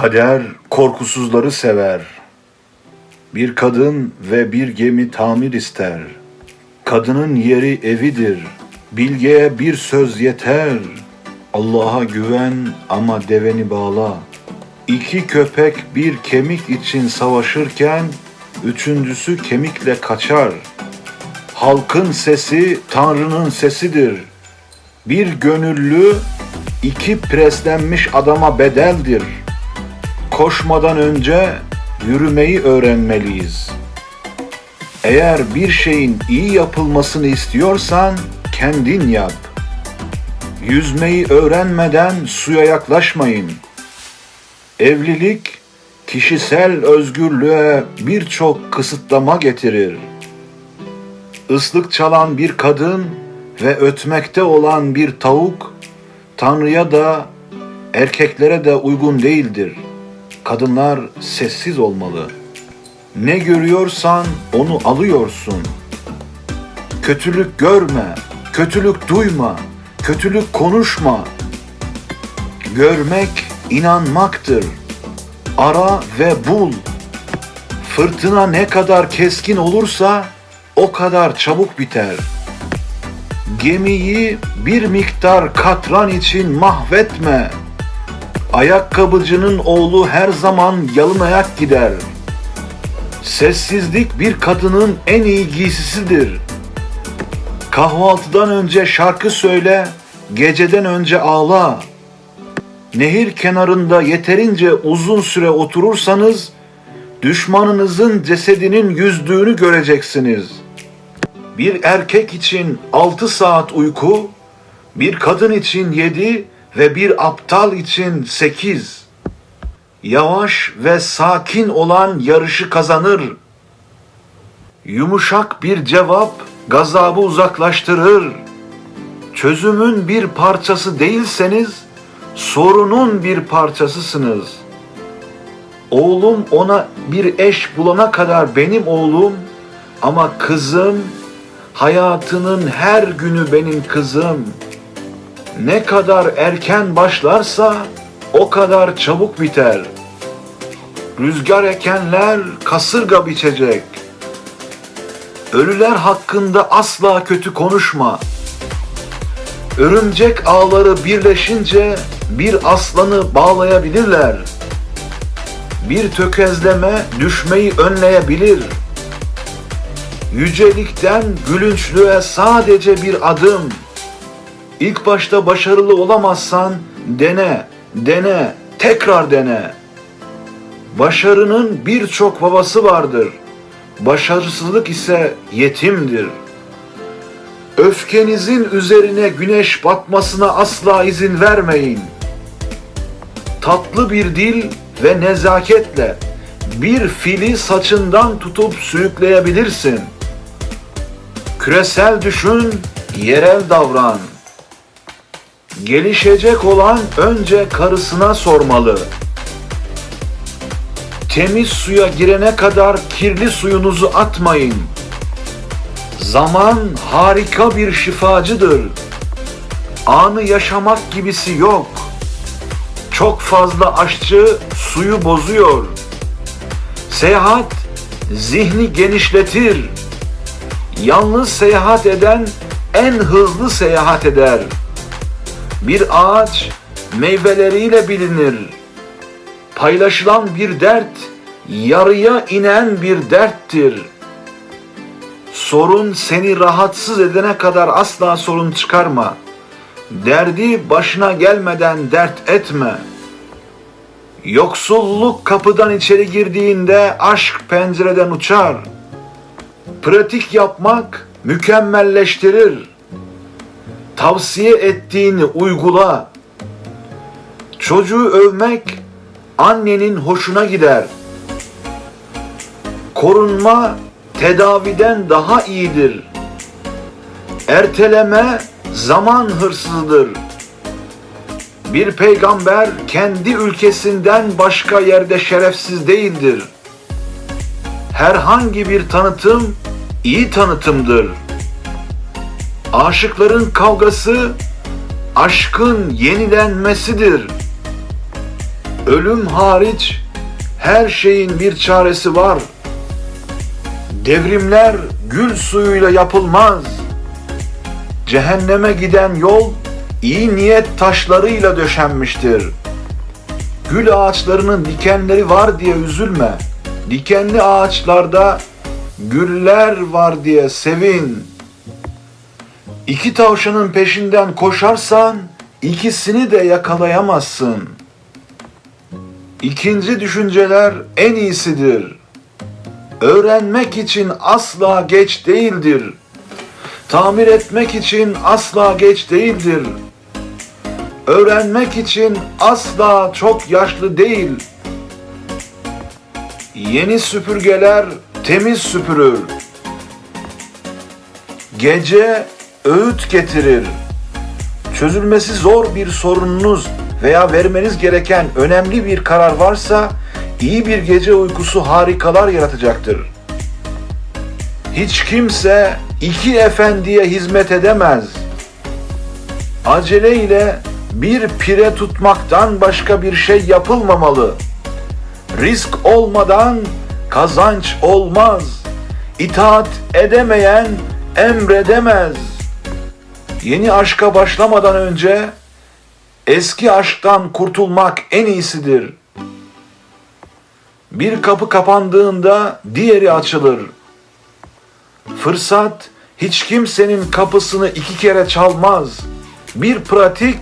Kader korkusuzları sever. Bir kadın ve bir gemi tamir ister. Kadının yeri evidir. Bilgeye bir söz yeter. Allah'a güven ama deveni bağla. İki köpek bir kemik için savaşırken üçüncüsü kemikle kaçar. Halkın sesi Tanrı'nın sesidir. Bir gönüllü iki preslenmiş adama bedeldir. Koşmadan önce yürümeyi öğrenmeliyiz. Eğer bir şeyin iyi yapılmasını istiyorsan kendin yap. Yüzmeyi öğrenmeden suya yaklaşmayın. Evlilik kişisel özgürlüğe birçok kısıtlama getirir. Islık çalan bir kadın ve ötmekte olan bir tavuk Tanrı'ya da erkeklere de uygun değildir. Kadınlar sessiz olmalı. Ne görüyorsan onu alıyorsun. Kötülük görme, kötülük duyma, kötülük konuşma. Görmek inanmaktır. Ara ve bul. Fırtına ne kadar keskin olursa o kadar çabuk biter. Gemiyi bir miktar katran için mahvetme. Ayakkabıcının oğlu her zaman yalın ayak gider. Sessizlik bir kadının en iyi giysisidir. Kahvaltıdan önce şarkı söyle, geceden önce ağla. Nehir kenarında yeterince uzun süre oturursanız düşmanınızın cesedinin yüzdüğünü göreceksiniz. Bir erkek için 6 saat uyku, bir kadın için 7 ve bir aptal için 8. Yavaş ve sakin olan yarışı kazanır. Yumuşak bir cevap gazabı uzaklaştırır. Çözümün bir parçası değilseniz sorunun bir parçasısınız. Oğlum ona bir eş bulana kadar benim oğlum ama kızım hayatının her günü benim kızım. Ne kadar erken başlarsa o kadar çabuk biter. Rüzgar ekenler kasırga biçecek. Ölüler hakkında asla kötü konuşma. Örümcek ağları birleşince bir aslanı bağlayabilirler. Bir tökezleme düşmeyi önleyebilir. Yücelikten gülünçlüğe sadece bir adım. İlk başta başarılı olamazsan dene, dene, tekrar dene. Başarının birçok babası vardır. Başarısızlık ise yetimdir. Öfkenizin üzerine güneş batmasına asla izin vermeyin. Tatlı bir dil ve nezaketle bir fili saçından tutup sürükleyebilirsin. Küresel düşün, yerel davran. Gelişecek olan önce karısına sormalı. Temiz suya girene kadar kirli suyunuzu atmayın. Zaman harika bir şifacıdır. Anı yaşamak gibisi yok. Çok fazla aşçı suyu bozuyor. Seyahat zihni genişletir. Yalnız seyahat eden en hızlı seyahat eder. Bir ağaç meyveleriyle bilinir. Paylaşılan bir dert yarıya inen bir derttir. Sorun seni rahatsız edene kadar asla sorun çıkarma. Derdi başına gelmeden dert etme. Yoksulluk kapıdan içeri girdiğinde aşk pencereden uçar. Pratik yapmak mükemmelleştirir. Tavsiye ettiğini uygula. Çocuğu övmek annenin hoşuna gider. Korunma tedaviden daha iyidir. Erteleme zaman hırsızdır. Bir peygamber kendi ülkesinden başka yerde şerefsiz değildir. Herhangi bir tanıtım iyi tanıtımdır. Aşıkların kavgası aşkın yenilenmesidir. Ölüm hariç her şeyin bir çaresi var. Devrimler gül suyuyla yapılmaz. Cehenneme giden yol iyi niyet taşlarıyla döşenmiştir. Gül ağaçlarının dikenleri var diye üzülme. Dikenli ağaçlarda güller var diye sevin. İki tavşanın peşinden koşarsan ikisini de yakalayamazsın. İkinci düşünceler en iyisidir. Öğrenmek için asla geç değildir. Tamir etmek için asla geç değildir. Öğrenmek için asla çok yaşlı değil. Yeni süpürgeler temiz süpürür. Gece öğüt getirir. Çözülmesi zor bir sorununuz veya vermeniz gereken önemli bir karar varsa iyi bir gece uykusu harikalar yaratacaktır. Hiç kimse iki efendiye hizmet edemez. Acele ile bir pire tutmaktan başka bir şey yapılmamalı. Risk olmadan kazanç olmaz. İtaat edemeyen emredemez. Yeni aşka başlamadan önce eski aşktan kurtulmak en iyisidir. Bir kapı kapandığında diğeri açılır. Fırsat hiç kimsenin kapısını iki kere çalmaz. Bir pratik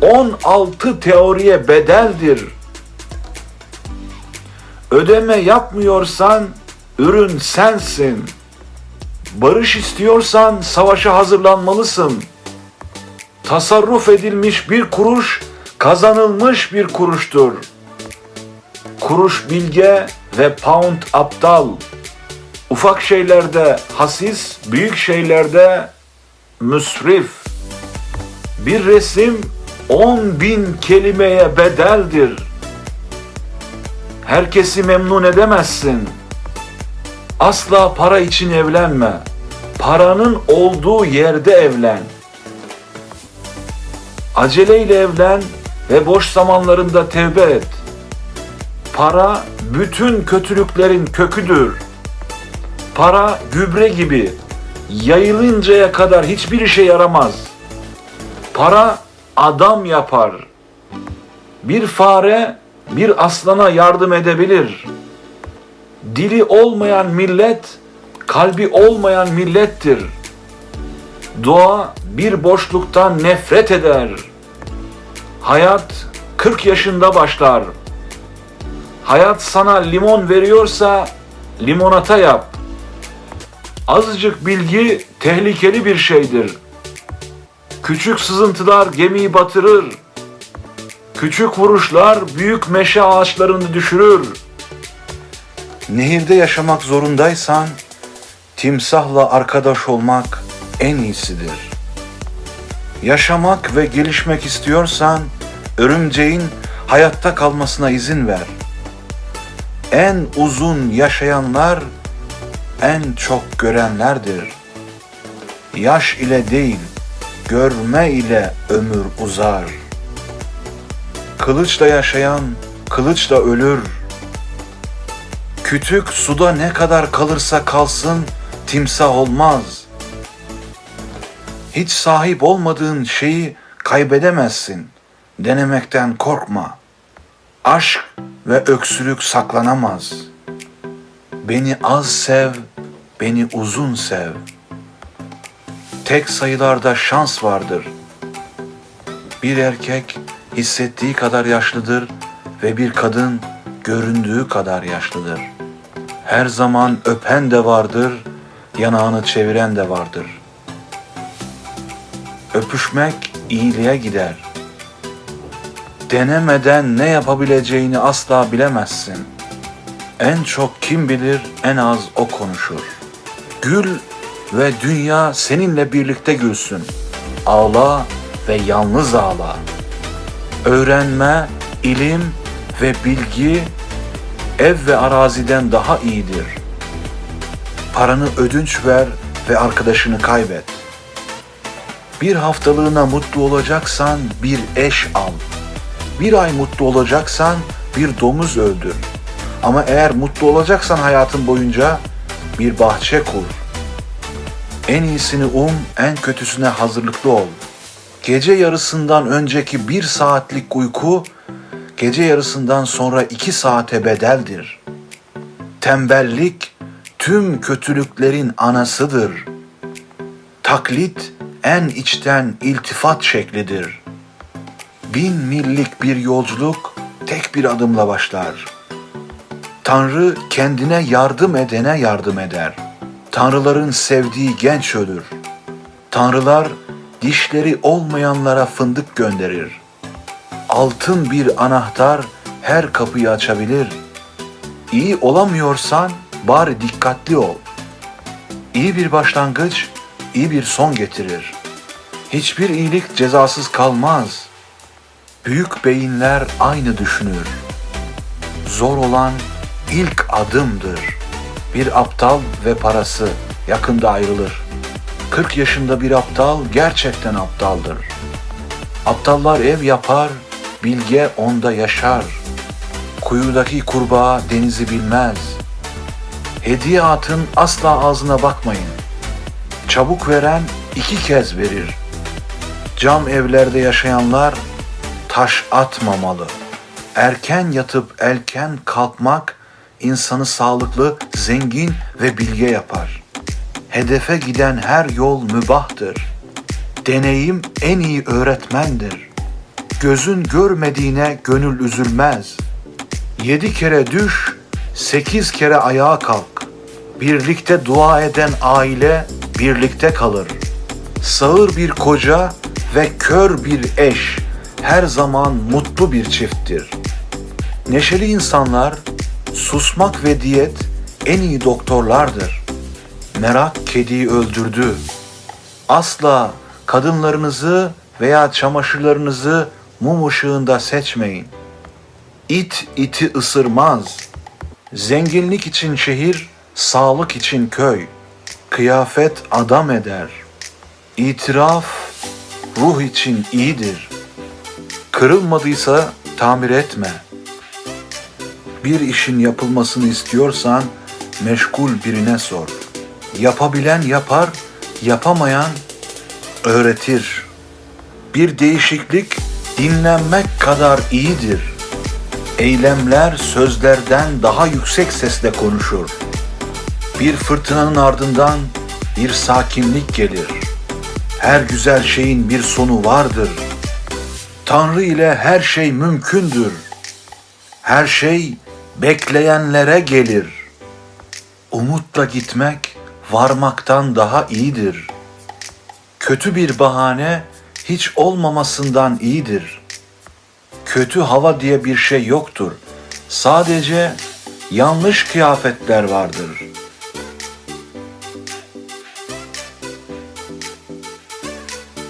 16 teoriye bedeldir. Ödeme yapmıyorsan ürün sensin. Barış istiyorsan savaşa hazırlanmalısın. Tasarruf edilmiş bir kuruş kazanılmış bir kuruştur. Kuruş bilge ve pound aptal. Ufak şeylerde hasis, büyük şeylerde müsrif. Bir resim on bin kelimeye bedeldir. Herkesi memnun edemezsin. Asla para için evlenme. Paranın olduğu yerde evlen. Aceleyle evlen ve boş zamanlarında tevbe et. Para bütün kötülüklerin köküdür. Para gübre gibi yayılıncaya kadar hiçbir işe yaramaz. Para adam yapar. Bir fare bir aslana yardım edebilir. Dili olmayan millet, kalbi olmayan millettir. Doğa bir boşluktan nefret eder. Hayat 40 yaşında başlar. Hayat sana limon veriyorsa limonata yap. Azıcık bilgi tehlikeli bir şeydir. Küçük sızıntılar gemiyi batırır. Küçük vuruşlar büyük meşe ağaçlarını düşürür. Nehirde yaşamak zorundaysan timsahla arkadaş olmak en iyisidir. Yaşamak ve gelişmek istiyorsan örümceğin hayatta kalmasına izin ver. En uzun yaşayanlar en çok görenlerdir. Yaş ile değil, görme ile ömür uzar. Kılıçla yaşayan kılıçla ölür. Kütük suda ne kadar kalırsa kalsın timsah olmaz. Hiç sahip olmadığın şeyi kaybedemezsin. Denemekten korkma. Aşk ve öksürük saklanamaz. Beni az sev, beni uzun sev. Tek sayılarda şans vardır. Bir erkek hissettiği kadar yaşlıdır ve bir kadın göründüğü kadar yaşlıdır. Her zaman öpen de vardır, yanağını çeviren de vardır. Öpüşmek iyiliğe gider. Denemeden ne yapabileceğini asla bilemezsin. En çok kim bilir, en az o konuşur. Gül ve dünya seninle birlikte gülsün. Ağla ve yalnız ağla. Öğrenme, ilim ve bilgi ev ve araziden daha iyidir. Paranı ödünç ver ve arkadaşını kaybet. Bir haftalığına mutlu olacaksan bir eş al. Bir ay mutlu olacaksan bir domuz öldür. Ama eğer mutlu olacaksan hayatın boyunca bir bahçe kur. En iyisini um, en kötüsüne hazırlıklı ol. Gece yarısından önceki bir saatlik uyku, gece yarısından sonra iki saate bedeldir. Tembellik tüm kötülüklerin anasıdır. Taklit en içten iltifat şeklidir. Bin millik bir yolculuk tek bir adımla başlar. Tanrı kendine yardım edene yardım eder. Tanrıların sevdiği genç ölür. Tanrılar dişleri olmayanlara fındık gönderir. Altın bir anahtar her kapıyı açabilir. İyi olamıyorsan bari dikkatli ol. İyi bir başlangıç iyi bir son getirir. Hiçbir iyilik cezasız kalmaz. Büyük beyinler aynı düşünür. Zor olan ilk adımdır. Bir aptal ve parası yakında ayrılır. 40 yaşında bir aptal gerçekten aptaldır. Aptallar ev yapar, bilge onda yaşar. Kuyudaki kurbağa denizi bilmez. Hediye atın asla ağzına bakmayın. Çabuk veren iki kez verir. Cam evlerde yaşayanlar taş atmamalı. Erken yatıp erken kalkmak insanı sağlıklı, zengin ve bilge yapar. Hedefe giden her yol mübahtır. Deneyim en iyi öğretmendir. Gözün görmediğine gönül üzülmez. Yedi kere düş, sekiz kere ayağa kalk. Birlikte dua eden aile birlikte kalır. Sağır bir koca ve kör bir eş her zaman mutlu bir çifttir. Neşeli insanlar, susmak ve diyet en iyi doktorlardır. Merak kediyi öldürdü. Asla kadınlarınızı veya çamaşırlarınızı mum ışığında seçmeyin. İt iti ısırmaz. Zenginlik için şehir, sağlık için köy. Kıyafet adam eder. İtiraf ruh için iyidir. Kırılmadıysa tamir etme. Bir işin yapılmasını istiyorsan meşgul birine sor. Yapabilen yapar, yapamayan öğretir. Bir değişiklik dinlenmek kadar iyidir. Eylemler sözlerden daha yüksek sesle konuşur. Bir fırtınanın ardından bir sakinlik gelir. Her güzel şeyin bir sonu vardır. Tanrı ile her şey mümkündür. Her şey bekleyenlere gelir. Umutla gitmek varmaktan daha iyidir. Kötü bir bahane hiç olmamasından iyidir. Kötü hava diye bir şey yoktur. Sadece yanlış kıyafetler vardır.